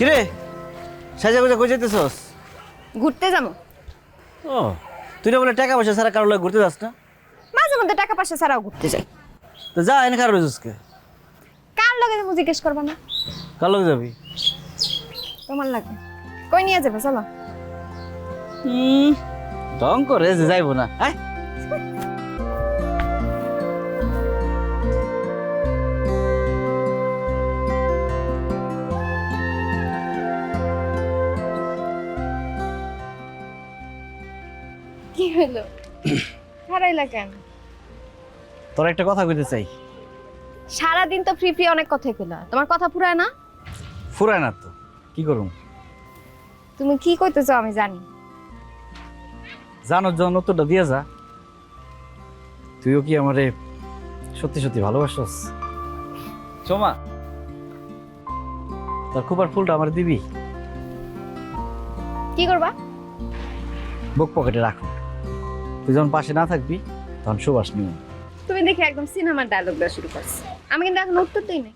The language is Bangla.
কিরে? সাজা গুজা কই যেতেছস ঘুরতে যাব। ও তুই না বলে টাকা পয়সা ছাড়া কারও লাগে ঘুরতে যাস না? মাঝে মধ্যে টাকা পয়সা ছাড়াও ঘুরতে যাই। তো যা এনে কারও রয়েছকে কার লাগে তুমি জিজ্ঞেস করবা না। কার লোক যাবি? তোমার লাগে। কই নিয়ে যাবে চলো। হুম ঢং করে যে যাইবো না। আয়। কি হলো? হারাইলা কেন? তোর একটা কথা কইতে চাই। সারাদিন তো ফ্রি ফ্রি অনেক কথাই কইলা। তোমার কথা পুরায় না? ফুরায় না তো। কি করুম? তুমি কি কইতেছো আমি জানি। জানোর জন্য উত্তরটা দিয়ে যা। তুইও কি আমারে সত্যি সত্যি ভালোবাসস? সোমা তোর খুবার ফুলটা আমার দিবি? কি করবা? বুক পকেটে রাখো। তুই যখন পাশে না থাকবি, তখন সুবাস নিয়ে তুমি দেখি একদম সিনেমার ডায়লগ দেওয়া শুরু করছ। আমি কিন্তু এখন উত্তর দিই নাই।